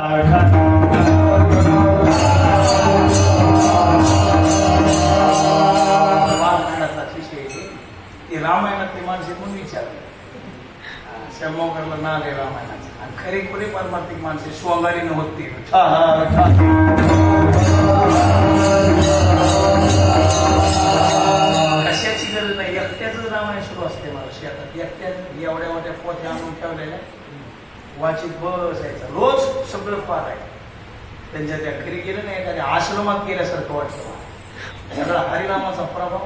रामायणाचा विषय आहे. ते रामायणातले माणसे म्हणून विचारले? शंभोकरला नाव आहे रामायणाचं. आणि खरे खुरे पारमार्थिक माणसे? स्वंगारी नव्हती वाचित बसायचं रोज सगळं पार आहे. त्यांच्या त्या घरी गेलं नाही एखाद्या आश्रमात गेल्यासारखं वाटतं सगळा हरिनामाचा प्रभाव.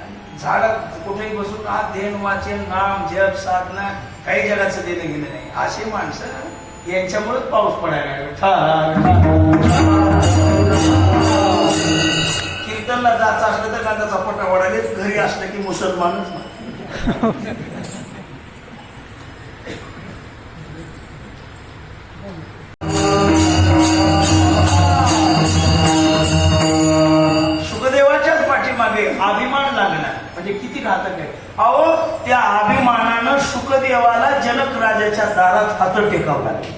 आणि झाडात कुठेही बसून हा ध्येन वाचन नाम जप साधना काही जगाचं देणं घेणं नाही. असे माणसं यांच्यामुळेच पाऊस पडायला कीर्तनला जायचं असलं तर कांदाचा पट्टा वडाले घरी असलं की मुसलमानच अभिमान लागला. म्हणजे किती घातक आहे. अहो त्या अभिमानानं सुखदेवाला जनक राजाच्या दारात हात टेकावं लागले.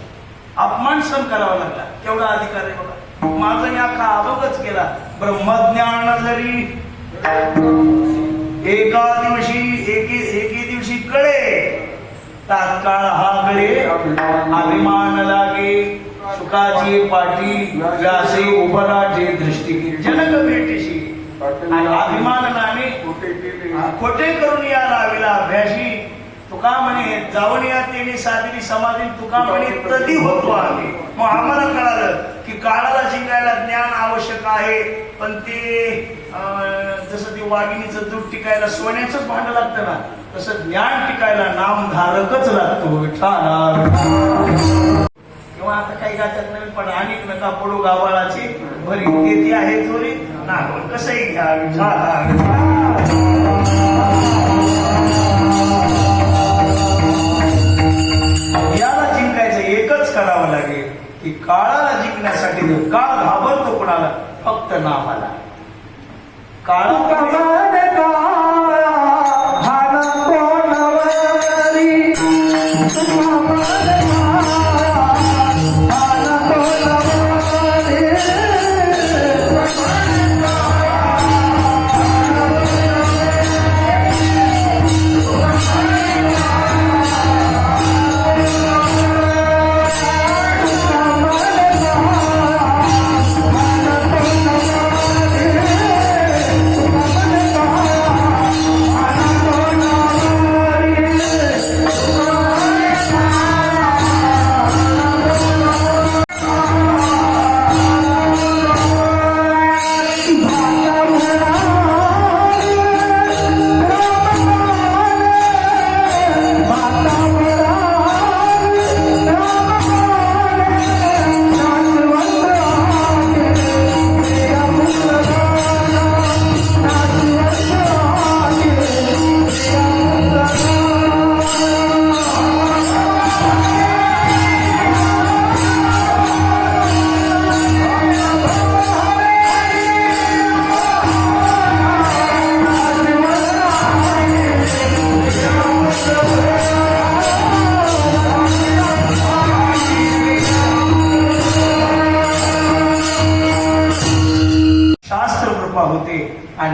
अपमान सहन करावा लागला. केवढा अधिकार आहे बघा. माझा मी अख्खा अभोगच केला? ब्रह्मज्ञान जरी एका दिवशी एके एके दिवशी कळे तात्काळ हा कळे अभिमान लागे सुखाची पाठी व्यासे उभराचे दृष्टी जनक भेटीशी. अभिमान नामे खोटे करून या लाविला अभ्यासी तुका म्हणे जाऊन या तेने साधली समाधी तुका म्हणे तरी होतो आम्ही? मग आम्हाला कळालं की काळाला जिंकायला ज्ञान आवश्यक आहे पण ते जसं ते वाघिणीचं दूध टिकायला सोन्याचंच भांड लागतं ना तसं ज्ञान टिकायला नामधारकच लागतो. विठ्ठला किंवा आता काही गाच्यात नवीन पण अनेक नका पडू गावाळाची. भरी तेथे आहे चोरी ना कसंही घ्या. याला जिंकायचं एकच करावं लागेल की काळाला जिंकण्यासाठी काळ घाबरतो कोणाला? फक्त नामाला काळ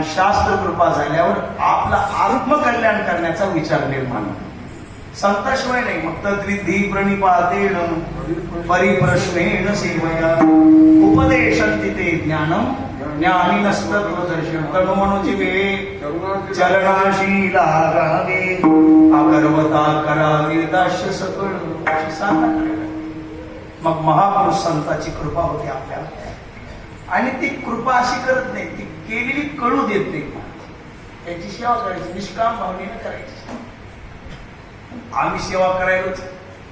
आणि शास्त्र कृपा झाल्यावर आपला आत्मकल्याण करण्याचा विचार निर्माण संताशिवाय नाही मग तद्विधी प्रणिपातेन परिप्रश्नेन सेवया. उपदेशन्ति ते ज्ञानम ज्ञानी नस्तत्वदर्शन तनुमनुजीवे चलनाशीला रागे अगर्वता करावे दास्य सकळ. मग महापुरुष संताची कृपा होती आपल्याला. आणि ती कृपा अशी करत नाही ती केलेली कळू देत नाही. त्याची सेवा करायची निष्काम भावनेनं करायची. आम्ही सेवा करायलोच.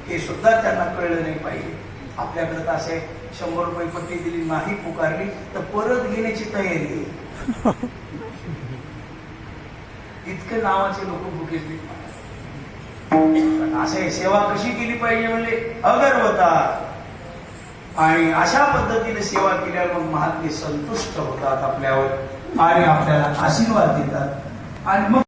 हे सुद्धा त्यांना कळलं नाही पाहिजे. आपल्याकडे तर असे शंभर रुपये पट्टी दिली नाही पुकारली तर परत घेण्याची तयारी आहे. इतके नावाचे लोक भुकेले असे सेवा कशी केली पाहिजे म्हणजे अगरवता. आणि अशा पद्धतीने सेवा केल्यावर मग महात्मे संतुष्ट होतात आपल्यावर आणि आपल्याला आशीर्वाद देतात. आणि मग